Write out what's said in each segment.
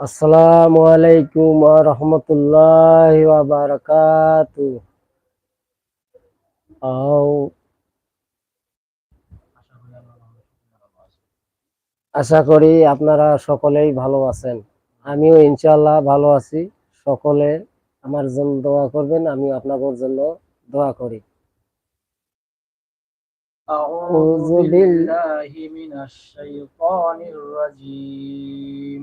আসসালামু আলাইকুম ওয়া রাহমাতুল্লাহি ওয়া বারাকাতু আও আশা করি আপনারা সকলেই ভালো আছেন আমিও ইনশাআল্লাহ ভালো আছি সকলে আমার জন্য দোয়া করবেন আমি আপনাদের জন্য দোয়া করি أعوذ أعوذ بال- بالله من الشيطان الرجيم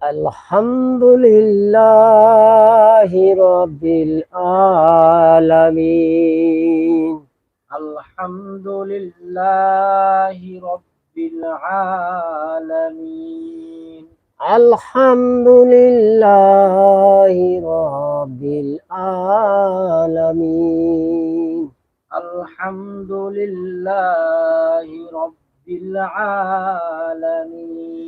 আলহামদুলিল্লাহ রবিল আলামিন। আলহামদুলিল্লাহ রবিল আলামিন। আলহামদুলিল্লাহ রবিল আলামিন। আলহামদুলিল্লাহ রবিল আলামিন।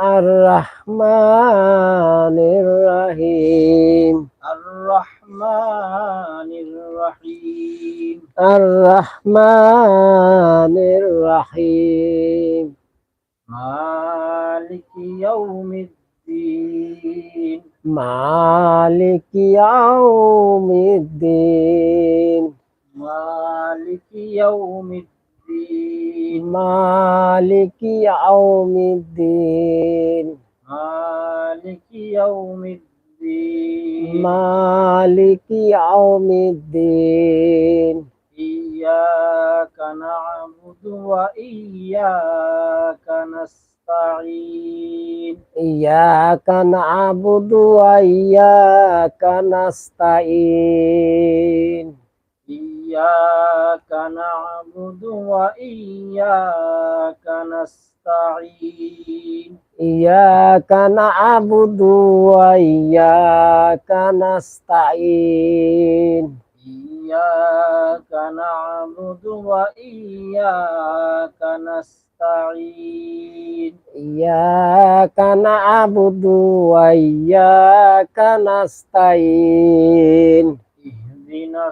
الرحمن الرحيم. الرحمن الرحيم. الرحمن الرحيم. مالك يوم الدين. مالك يوم الدين. مالك يوم الدين. مالك يوم الدين مالك يوم الدين مالك يوم الدين إياك نعبد وإياك نستعين إياك نعبد وإياك نستعين إياك نعبد وإياك نستعين إياك نعبد وإياك نستعين إياك نعبد وإياك نستعين إياك نعبد وإياك نستعين اهدنا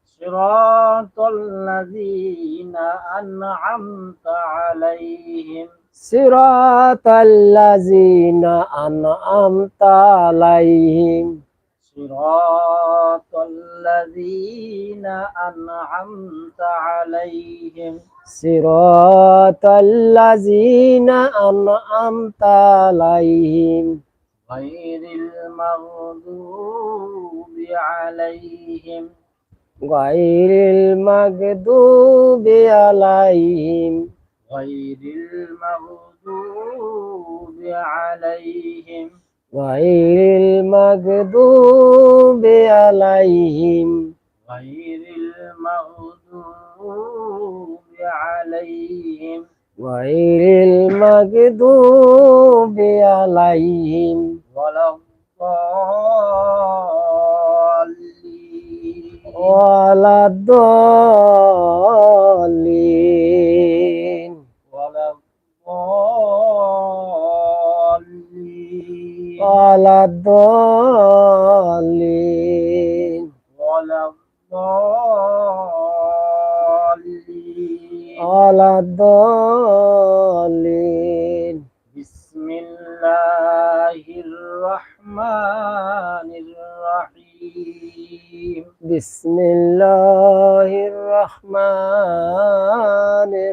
صراط الذين أنعمت عليهم صراط الذين أنعمت عليهم صراط الذين أنعمت عليهم صراط الذين أنعمت عليهم غير المغضوب عليهم غير المغضوب عليهم. غير المغضوب عليهم. غير المغضوب عليهم. غير المغضوب عليهم. غير المغضوب عليهم. ولا الضالين. ولا الضالين ولا الضالين ولا الضالين ولا الضالين ولا الضالين بسم الله الرحمن الرحيم. بسم الله الرحمن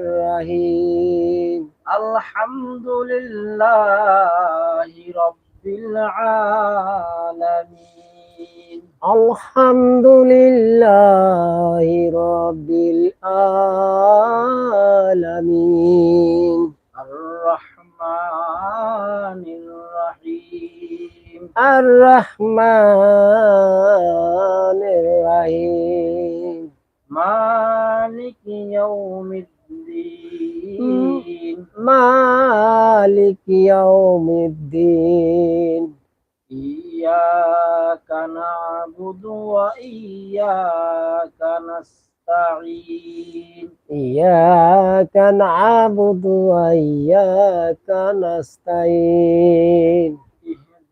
الرحيم. الحمد لله رب العالمين. الحمد لله رب العالمين. الرحمن الرحيم مالك يوم الدين مالك يوم الدين إياك نعبد وإياك نستعين إياك نعبد وإياك نستعين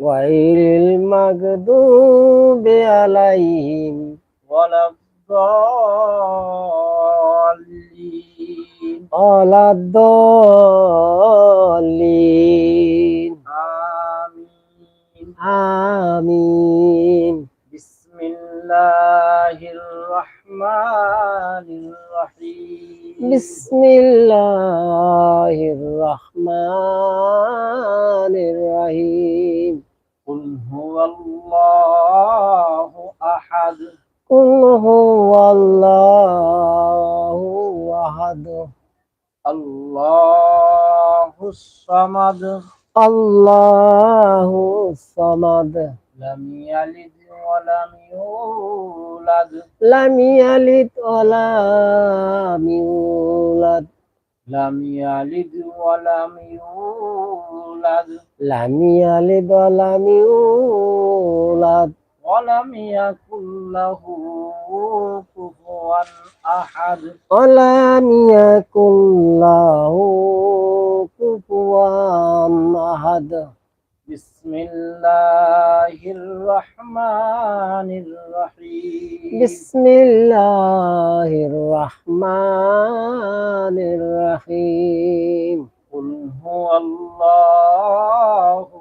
ওয়াইল মাগদুবি আলাইহিম ওয়ালাদ-দাল্লিন। ওয়ালাদ-দাল্লিন। আমিন। আমিন। বিসমিল্লাহির রহমানির রহিম। বিসমিল্লাহির قل هو الله أحد. الله الصمد. الله الصمد. لم يلد ولم يولد. لم يلد ولم يولد. لم يلد ولم يولد. لم يلد ولم يولد. ولم يكن له كفوا أحد. ولم يكن له كفوا أحد. بسم الله الرحمن الرحيم. بسم الله الرحمن الرحيم. قل هو الله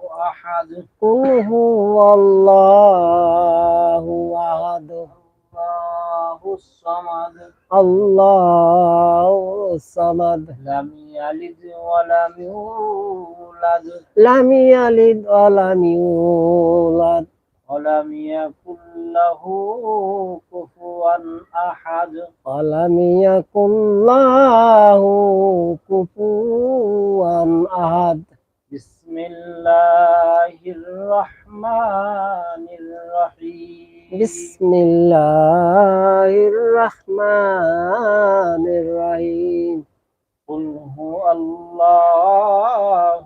أحد قل هو الله أحد الله الصمد الله الصمد لم يلد ولم يولد لم يلد ولم يولد ولم يكن له كفوا أحد ولم يكن له كفوا أحد بسم الله الرحمن الرحيم بسم الله الرحمن الرحيم قل هو الله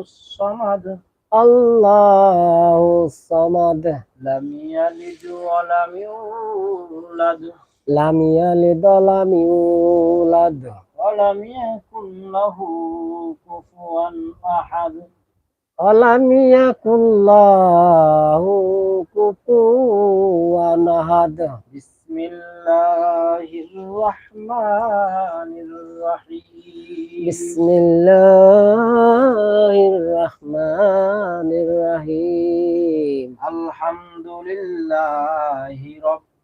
الصمد الله الصمد لم يلد ولم يولد লাম ইয়ালিদ লাম ইউলাদ ওয়ালাম ইয়াকুন লাহু কুফুয়ান আহাদ ওয়ালাম ইয়াকুন লাহু কুফুয়ান আহাদ। বিসমিল্লাহির রাহমানির রাহিম। বিসমিল্লাহির রাহমানির রাহিম। আলহামদুলিল্লাহি রাব্বিল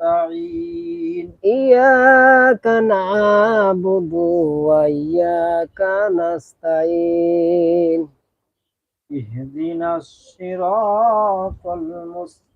نستعين إياك نعبد وإياك نستعين اهدنا الصراط المستقيم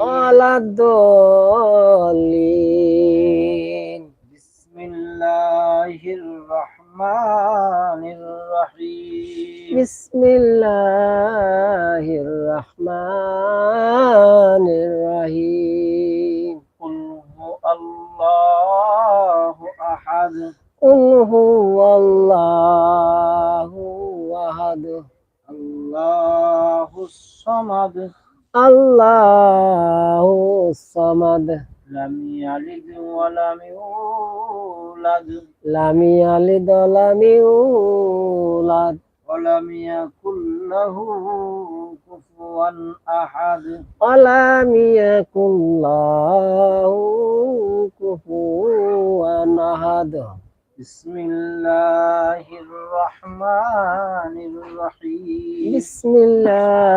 ولا الضالين. بسم الله الرحمن الرحيم. بسم الله الرحمن الرحيم. قل هو الله أحد. قل هو الله أحد. الله الصمد. الله الصمد لم يلد ولم يولد لم يلد ولم يولد ولم يكن له كفوا أحد ولم يكن له كفوا أحد بسم الله الرحمن الرحيم بسم الله